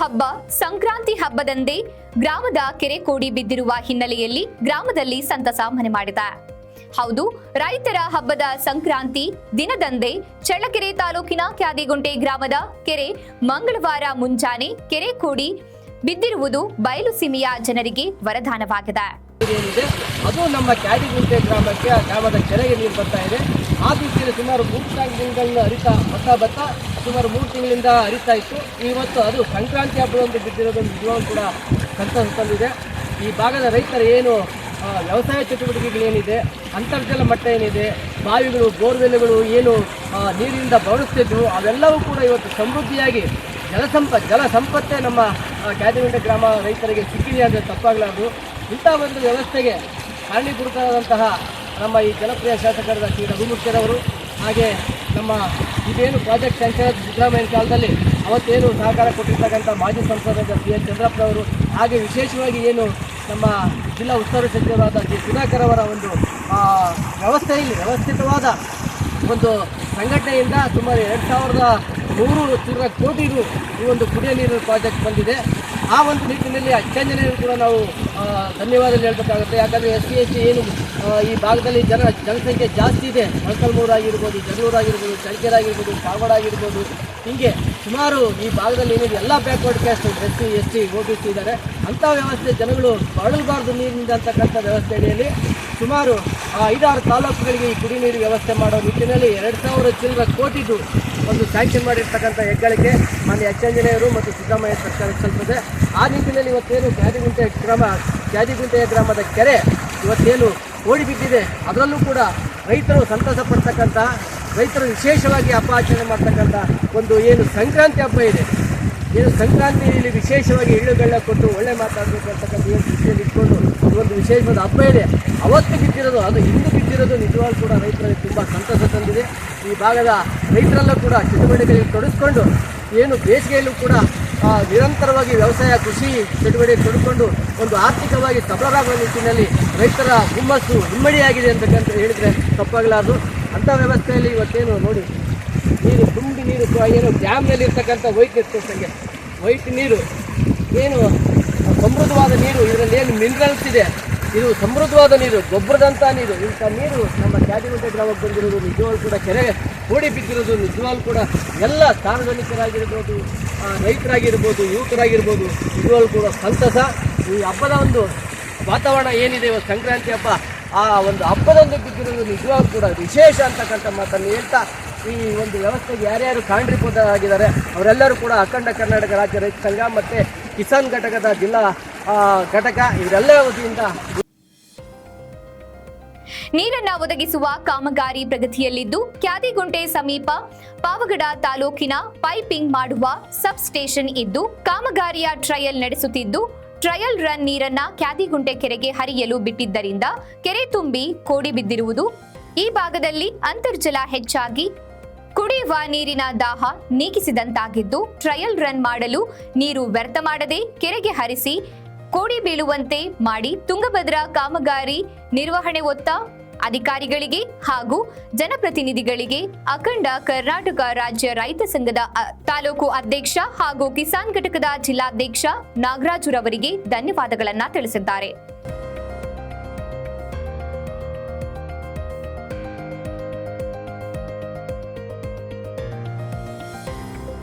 ಹಬ್ಬ ಸಂಕ್ರಾಂತಿ ಹಬ್ಬದಂದೇ ಗ್ರಾಮದ ಕೆರೆ ಕೋಡಿ ಬಿದ್ದಿರುವ ಹಿನ್ನೆಲೆಯಲ್ಲಿ ಗ್ರಾಮದಲ್ಲಿ ಸಂತಸ ಮನೆ ಮಾಡಿದ. ಹೌದು, ರೈತರ ಹಬ್ಬದ ಸಂಕ್ರಾಂತಿ ದಿನದಂದೇ ಚಳ್ಳಕೆರೆ ತಾಲೂಕಿನ ಕ್ಯಾದಿಗುಂಟೆ ಗ್ರಾಮದ ಕೆರೆ ಮಂಗಳವಾರ ಮುಂಜಾನೆ ಕೆರೆ ಕೋಡಿ ಬಿದ್ದಿರುವುದು ಬಯಲು ಸೀಮೆಯ ಜನರಿಗೆ ವರದಾನವಾಗಿದೆ. ಅದು ನಮ್ಮ ಕ್ಯಾದಿಗುಂಟೆ ಗ್ರಾಮಕ್ಕೆ ಗ್ರಾಮದ ಕೆರೆಗೆ ನೀರು ಬರ್ತಾ ಇದೆ. ಆ ಸುಮಾರು ಹರಿತಾ ಬರ್ತಾ ಬರ್ತಾ ಸುಮಾರು ಮೂರು ತಿಂಗಳಿಂದ ಹರಿತಾ ಇತ್ತು. ಇವತ್ತು ಅದು ಸಂಕ್ರಾಂತಿ ಹಬ್ಬದಂದು ಬಿದ್ದಿರೋದೊಂದು ನಿಜವಾಗ್ಲೂ ಕೂಡ ಸಂತಸ ತಂದಿದೆ. ಈ ಭಾಗದ ರೈತರ ಏನು ವ್ಯವಸಾಯ ಚಟುವಟಿಕೆಗಳೇನಿದೆ, ಅಂತರ್ಜಲ ಮಟ್ಟ ಏನಿದೆ, ಬಾವಿಗಳು, ಬೋರ್ವೆಲ್ಗಳು ಏನು ನೀರಿನಿಂದ ಬಳಸ್ತಿದ್ವು ಅವೆಲ್ಲವೂ ಕೂಡ ಇವತ್ತು ಸಮೃದ್ಧಿಯಾಗಿ ಜಲಸಂಪ ಜಲ ಸಂಪತ್ತೇ ನಮ್ಮ ಕ್ಯಾದಿಗುಂಟೆ ಗ್ರಾಮ ರೈತರಿಗೆ ಸಿಕ್ಕಿದೆ ಅಂದರೆ ತಪ್ಪಾಗಲಾರದು. ಇಂಥ ಒಂದು ವ್ಯವಸ್ಥೆಗೆ ಕಾರಣೀಭೂತರಾದಂತಹ ನಮ್ಮ ಈ ಜನಪ್ರಿಯ ಶಾಸಕರಾದ ಶ್ರೀ ರಘುಮೂರ್ತಿರವರು, ಹಾಗೆ ನಮ್ಮ ಇದೇನು ಪ್ರಾಜೆಕ್ಟ್ ಸ್ಯಾಂಕ್ಷನ್ ಸಿದ್ದರಾಮಯ್ಯ ಕಾಲದಲ್ಲಿ ಅವತ್ತೇನು ಸಹಕಾರ ಕೊಟ್ಟಿರ್ತಕ್ಕಂಥ ಮಾಜಿ ಸಂಸದರಾದ ಸಿ ಎನ್ ಚಂದ್ರಪ್ಪನವರು, ಹಾಗೆ ವಿಶೇಷವಾಗಿ ಏನು ನಮ್ಮ ಜಿಲ್ಲಾ ಉಸ್ತುವಾರಿ ಸಚಿವರಾದ ಜಿ ಸುಧಾಕರ್ ಅವರ ಒಂದು ವ್ಯವಸ್ಥೆಯಲ್ಲಿ ವ್ಯವಸ್ಥಿತವಾದ ಒಂದು ಸಂಘಟನೆಯಿಂದ ಸುಮಾರು ಎರಡು ಸಾವಿರದ ನೂರು ಚಿಲ್ಲರ ಕೋಟಿ ಈ ಒಂದು ಕುಡಿಯ ನೀರಿನ ಪ್ರಾಜೆಕ್ಟ್ ಬಂದಿದೆ. ಆ ಒಂದು ನಿಟ್ಟಿನಲ್ಲಿ ಅಚ್ಚಂಜನೆಯೂ ಕೂಡ ನಾವು ಧನ್ಯವಾದ ಹೇಳಬೇಕಾಗುತ್ತೆ. ಯಾಕಂದರೆ ಎಸ್ ಸಿ ಎಸ್ ಸಿ ಏನು ಈ ಭಾಗದಲ್ಲಿ ಜನ, ಜನಸಂಖ್ಯೆ ಜಾಸ್ತಿ ಇದೆ. ಮೊಳಕಲ್ಮೂರು ಆಗಿರ್ಬೋದು ಜಗಳೂರು ಆಗಿರ್ಬೋದು, ಚಳ್ಳಕೆರೆ ಆಗಿರ್ಬೋದು ಕಾಗವಾಡ ಆಗಿರ್ಬೋದು. ಹೀಗೆ ಸುಮಾರು ಈ ಭಾಗದಲ್ಲಿ ಏನಿದೆ, ಎಲ್ಲ backward caste S C S T O B C ಇದ್ದಾರೆ. ಅಂಥ ವ್ಯವಸ್ಥೆ ಜನಗಳು ಬಳಲಬಾರ್ದು ನೀರಿನಿಂದ ಅಂತಕ್ಕಂಥ ವ್ಯವಸ್ಥೆ ಅಡಿಯಲ್ಲಿ. ಸುಮಾರು ಐದಾರು ತಾಲೂಕುಗಳಿಗೆ ಈ ಕುಡಿ ನೀರು ವ್ಯವಸ್ಥೆ ಮಾಡೋ ನಿಟ್ಟಿನಲ್ಲಿ ಎರಡು ಸಾವಿರ ಚಿಲ್ಲರ ಕೋಟಿದು ಒಂದು ಸ್ಯಾಂಕ್ಷನ್ ಮಾಡಿರ್ತಕ್ಕಂಥ ಹೆಗ್ಗಳಿಕೆ ಮಾನ್ಯ ಎಂಜಿನಿಯರು ಮತ್ತು ಸಿದ್ದರಾಮಯ್ಯ ಸರ್ಕಾರ ಸಲ್ತದೆ ಆ ನಿಟ್ಟಿನಲ್ಲಿ ಇವತ್ತೇನು ಕ್ಯಾದಿಗುಂಟೆ ಗ್ರಾಮ ಕ್ಯಾದಿಗುಂಟೆಯ ಗ್ರಾಮದ ಕೆರೆ ಇವತ್ತೇನು ಓಡಿಬಿದ್ದಿದೆ ಅದರಲ್ಲೂ ಕೂಡ ರೈತರು ಸಂತಸ ಪಡ್ತಕ್ಕಂಥ, ರೈತರು ವಿಶೇಷವಾಗಿ ಹಬ್ಬ ಆಚರಣೆ ಮಾಡ್ತಕ್ಕಂಥ ಒಂದು ಏನು ಸಂಕ್ರಾಂತಿ ಹಬ್ಬ ಇದೆ. ಏನು ಸಂಕ್ರಾಂತಿಯಲ್ಲಿ ವಿಶೇಷವಾಗಿ ಎಳ್ಳುಗಳ್ಳ ಕೊಟ್ಟು ಒಳ್ಳೆ ಮಾತಾಡಬೇಕು ಅಂತಕ್ಕಂಥ ದೃಷ್ಟಿಯಲ್ಲಿ ಇಟ್ಕೊಂಡು ಒಂದು ವಿಶೇಷವಾದ ಹಬ್ಬ ಇದೆ. ಅವತ್ತು ಬಿದ್ದಿರೋದು, ಅದು ಇಂದು ಬಿದ್ದಿರೋದು ನಿಜವಾಗ್ಲೂ ಕೂಡ ರೈತರಲ್ಲಿ ತುಂಬ ಸಂತಸ ತಂದಿದೆ. ಈ ಭಾಗದ ರೈತರೆಲ್ಲ ಕೂಡ ಚಟುವಟಿಕೆಗಳಿಗೆ ತೊಡಗಿಸ್ಕೊಂಡು ಏನು ಬೇಸಿಗೆಯಲ್ಲೂ ಕೂಡ ನಿರಂತರವಾಗಿ ವ್ಯವಸಾಯ, ಕೃಷಿ ಚಟುವಟಿಕೆ ತೊಡಕೊಂಡು ಒಂದು ಆರ್ಥಿಕವಾಗಿ ಸಬಲರಾಗುವ ನಿಟ್ಟಿನಲ್ಲಿ ರೈತರ ಹುಮ್ಮಸ್ಸು ಹಿಮ್ಮಡಿಯಾಗಿದೆ ಅಂತಕ್ಕಂಥ ಹೇಳಿದರೆ ತಪ್ಪಾಗಲಾರದು. ಅಂಥ ವ್ಯವಸ್ಥೆಯಲ್ಲಿ ಇವತ್ತೇನು ನೋಡಿ, ನೀರು ತುಂಬಿ ನೀರು, ಏನು ಡ್ಯಾಮ್ನಲ್ಲಿ ಇರ್ತಕ್ಕಂಥ ಇರ್ತಕ್ಕಂಗೆ ವೈಟ್ ನೀರು. ಏನು, ಸಮೃದ್ಧವಾದ ನೀರು, ಇದರಲ್ಲಿ ಏನು ಮಿನರಲ್ಸ್ ಇದೆ? ಇದು ಸಮೃದ್ಧವಾದ ನೀರು ಗೊಬ್ಬರದಂಥ ನೀರು. ಇಂಥ ನೀರು ನಮ್ಮ ಕ್ಯಾದಿಗುಂಟೆ ಗ್ರಾಮಕ್ಕೆ ಬಂದಿರೋದು ನಿಜವಾಗ್ಲೂ ಕೂಡ ಕೆರೆ ಓಡಿ ಬಿದ್ದಿರೋದು ನಿಜವಾಗ್ಲೂ ಕೂಡ ಎಲ್ಲ ಸಾರ್ವಜನಿಕರಾಗಿರ್ಬೋದು ರೈತರಾಗಿರ್ಬೋದು, ಯುವಕರಾಗಿರ್ಬೋದು ನಿಜವಾಗ್ಲೂ ಕೂಡ ಸಂತಸ. ಈ ಹಬ್ಬದ ಒಂದು ವಾತಾವರಣ ಏನಿದೆ ಇವತ್ತು ಸಂಕ್ರಾಂತಿ ಹಬ್ಬ? ಆ ಒಂದು ಹಬ್ಬದಂದು ಬಿದ್ದಿರೋದು ನಿಜವಾಗ್ಲೂ ಕೂಡ ವಿಶೇಷ ಅಂತಕ್ಕಂಥ ಮಾತನ್ನು ಹೇಳ್ತಾ ಈ ಒಂದು ವ್ಯವಸ್ಥೆಗೆ ಯಾರ್ಯಾರು ಕಾರಣೀಭೂತರಾಗಿದ್ದಾರೆ ಅವರೆಲ್ಲರೂ ಕೂಡ ಅಖಂಡ ಕರ್ನಾಟಕ ರಾಜ್ಯ ರೈತ ಸಂಘ ಮತ್ತು ಕಿಸಾನ್ ಘಟಕದ ಜಿಲ್ಲಾ ಘಟಕ ಇವರೆಲ್ಲ ವತಿಯಿಂದ ನೀರನ್ನ ಒದಗಿಸುವ ಕಾಮಗಾರಿ ಪ್ರಗತಿಯಲ್ಲಿದ್ದು, ಕ್ಯಾದಿಗುಂಟೆ ಸಮೀಪ ಪಾವಗಡ ತಾಲೂಕಿನ ಪೈಪಿಂಗ್ ಮಾಡುವ ಸಬ್ ಸ್ಟೇಷನ್ ಇದ್ದು, ಕಾಮಗಾರಿಯ ಟ್ರಯಲ್ ನಡೆಸುತ್ತಿದ್ದು, ಟ್ರಯಲ್ ರನ್ ನೀರನ್ನ ಕ್ಯಾದಿಗುಂಟೆ ಕೆರೆಗೆ ಹರಿಯಲು ಬಿಟ್ಟಿದ್ದರಿಂದ ಕೆರೆ ತುಂಬಿ ಕೋಡಿ ಬಿದ್ದಿರುವುದು. ಈ ಭಾಗದಲ್ಲಿ ಅಂತರ್ಜಲ ಹೆಚ್ಚಾಗಿ ಕುಡಿಯುವ ನೀರಿನ ದಾಹ ನೀಗಿಸಿದಂತಾಗಿದ್ದು, ಟ್ರಯಲ್ ರನ್ ಮಾಡಲು ನೀರು ವ್ಯರ್ಥ ಮಾಡದೆ ಕೆರೆಗೆ ಹರಿಸಿ ಕೋಡಿ ಬೀಳುವಂತೆ ಮಾಡಿ ತುಂಗಭದ್ರಾ ಕಾಮಗಾರಿ ನಿರ್ವಹಣೆ ಒತ್ತ ಅಧಿಕಾರಿಗಳಿಗೆ ಹಾಗೂ ಜನಪ್ರತಿನಿಧಿಗಳಿಗೆ ಅಖಂಡ ಕರ್ನಾಟಕ ರಾಜ್ಯ ರೈತ ಸಂಘದ ತಾಲೂಕು ಅಧ್ಯಕ್ಷ ಹಾಗೂ ಕಿಸಾನ್ ಘಟಕದ ಜಿಲ್ಲಾಧ್ಯಕ್ಷ ನಾಗರಾಜುರವರಿಗೆ ಧನ್ಯವಾದಗಳನ್ನು ತಿಳಿಸಿದ್ದಾರೆ.